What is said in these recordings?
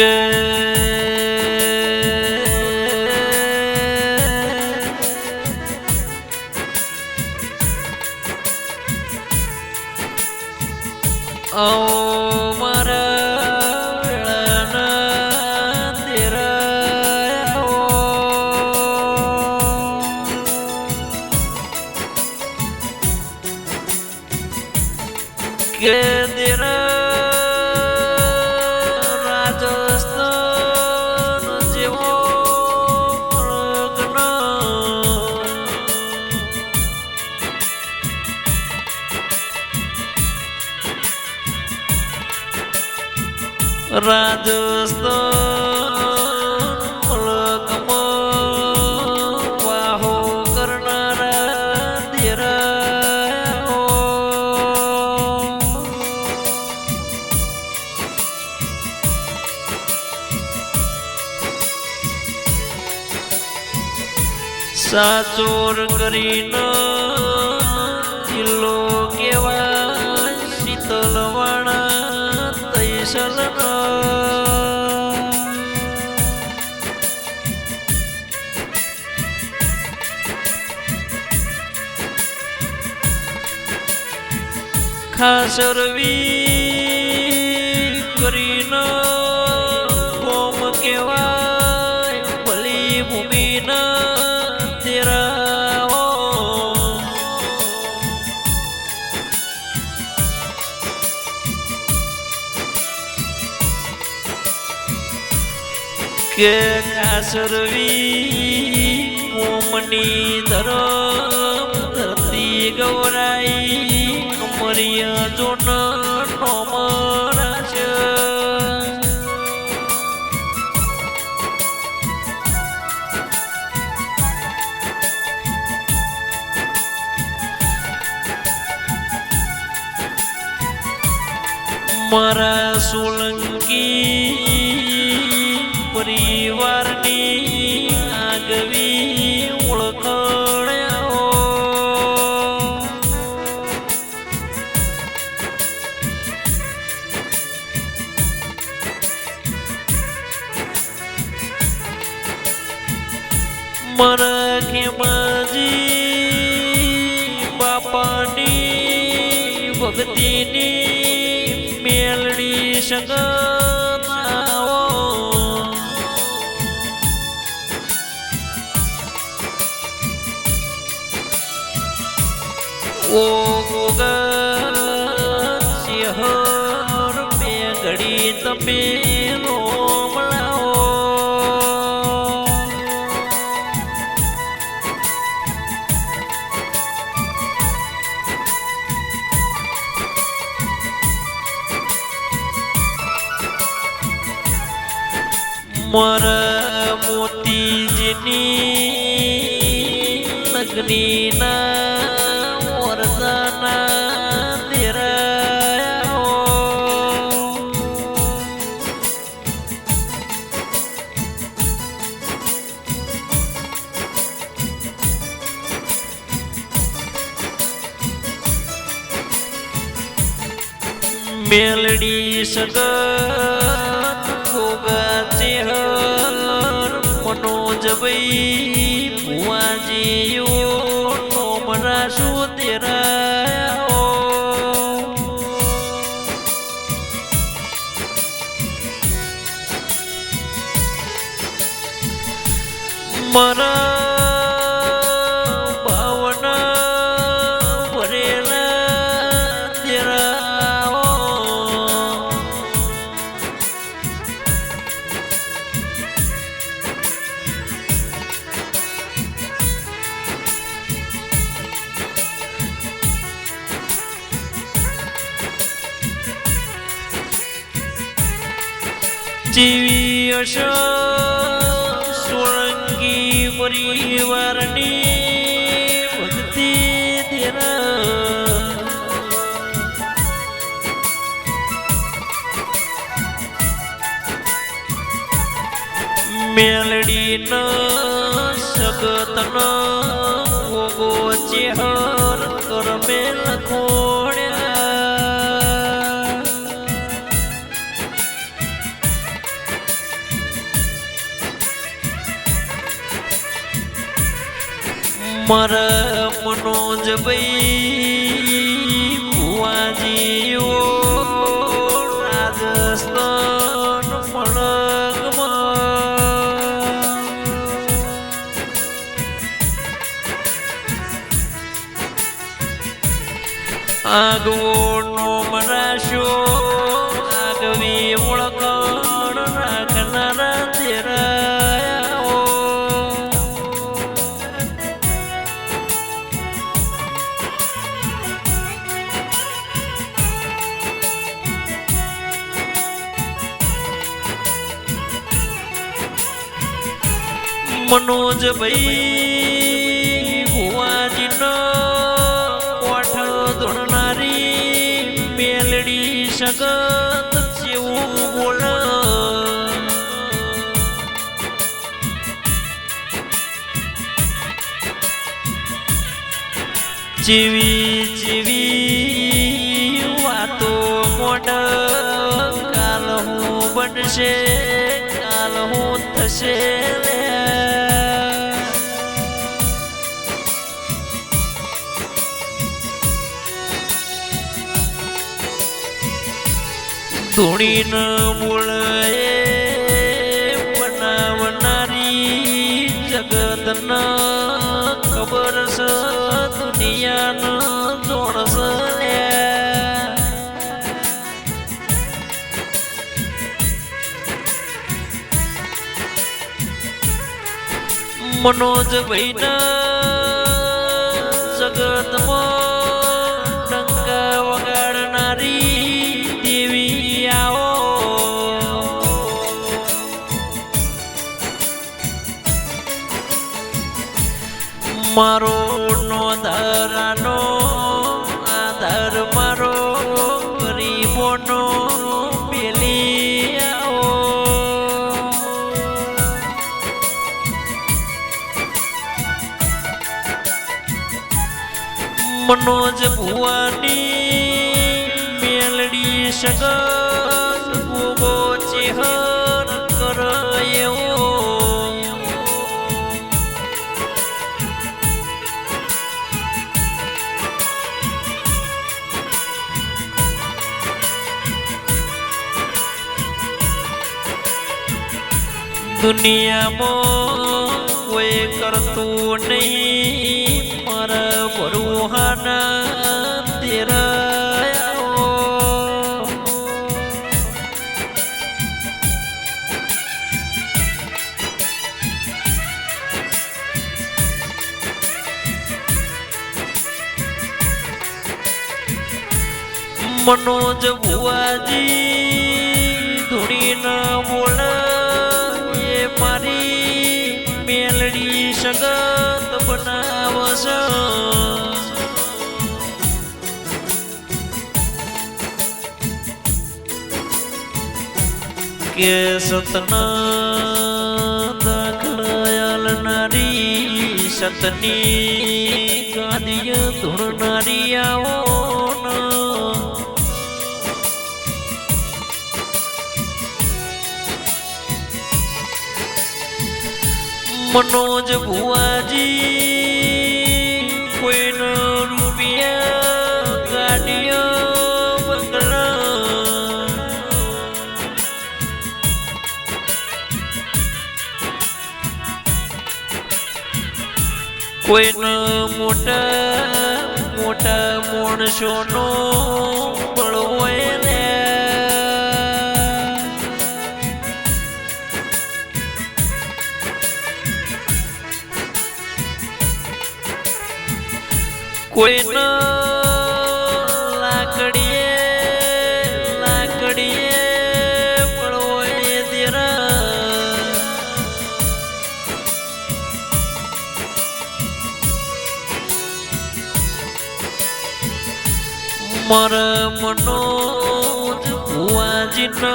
કે અમારા राजस्थान मुलक वाहो साचोर करीन किल्लो केवा शीतलवाणा तैसला ખાસરવી કરીનો કોમ કેવાય ભલી ભૂમિના તેરા કે ખાસરવી મોમની ધરમ ધરતી ગૌરાઈ અમરિયા જોન નોમરાશ મારા સોલંકી મારા ખેમાજી બાપાની ભક્તિની મેલડી સંગતાઓ ઓ ગોગા બે ઘડી તમે મારા મોતીજની અગ્નિના વરદાના દેરાઓ મેલડી સગત મનોજભાઈ ભુવાજીઓ નોમરા શું અશો સોળંગી પરિવારની ભક્તિ તેરા મેલડી ન મારા મનોજભાઈ ભુવાજીઓ. મનોજભાઈ ભુવાજીનો કોઠ ધોળનારી પેલડી સગત જેવું બોલ. જેવી જેવી વાતો મોઢ કાલ હું બનશે, કાલ હું થશે લે. મૂળ બનાવનારી જગતના ખબર સ દુનિયાના જોણ છે મનોજ ભાઈના જગતમાં મારો નો ધારાનો આધાર મારો ગરીબોનો મનોજ ભુવાની મેલડી સગત દુનિયામાં કોઈ કરતું નહીં મારા ભરુહાના તેરા મનોજ ભુવાજી કે સતના દાખલાયાલ નારી સતની ગાદીય ધૂળનારી આવો મનોજ ભુવાજી કોઈનો મોટા મોટા માણસોનો બળ હોય ને. કોઈનો મારા મનોજ ભુવાજીનો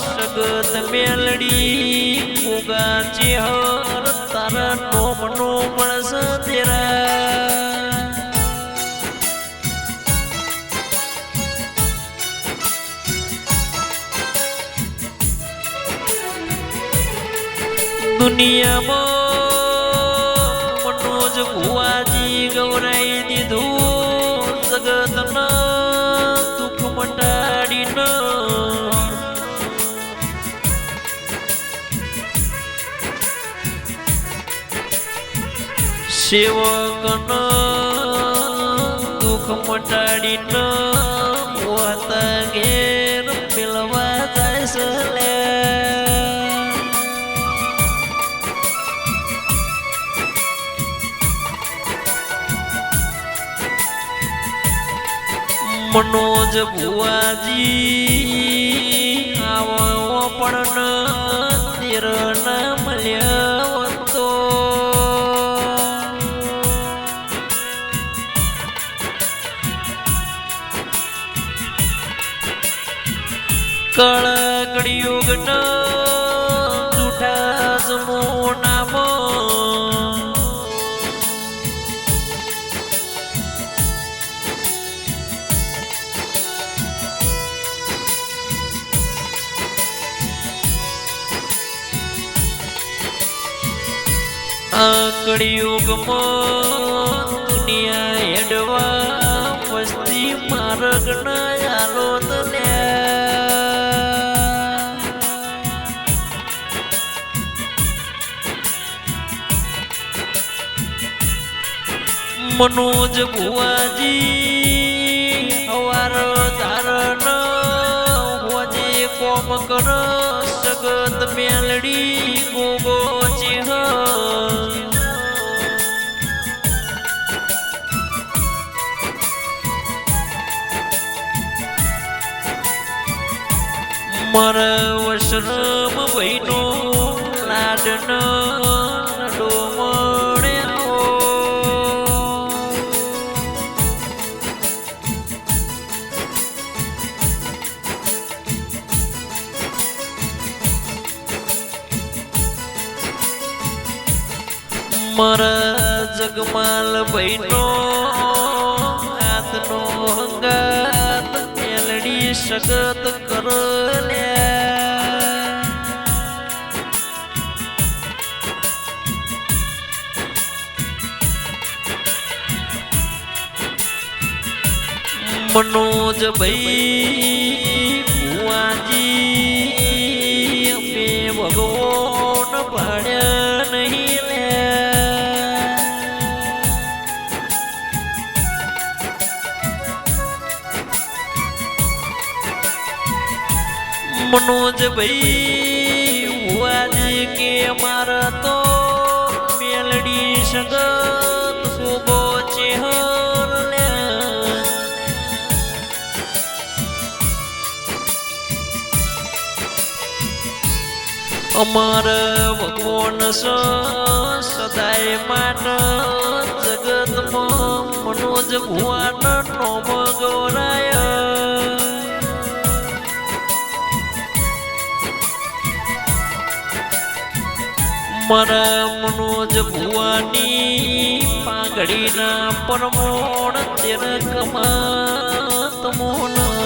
સગત મેલડી ફુગા હર, તારા નોમનો મળસ તેરા. દુનિયામાં મનોજ ભુવાજી ગૌરાઈ દીધું. સેવકન દુઃખ મટાડીને પોતા ઘેર મિલવા જાય છે લે. મનોજ ભુવાજી આવો પણ ના મળ્યો કળકળિયુગ જૂઠા જમોનામાં આ કળિયુગમાં દુનિયા એડવા વસ્તી માર્ગ ના યાલો મનોજ ભુવાજી, હવાર ધારણ હોજે કોમ કર સગત મેલડી ગોગો ચિહ મર વશરમ ભઈનો લાડન મર જગમાલ ભાઈનો હાથનો હંગાત મેલડી સગત કરો મનોજ ભાઈ મનોજ ભાઈ ભુવાજી કે મારા તો મેલડી સગત સુગો ચેહર અમાર ભગવાન સદાય માન જગતમાં મનોજ ભુવાન નો ગૌરાય મારા મનોજ ભુવાની પાઘડીના પરમોણ તેર કમાત મોન.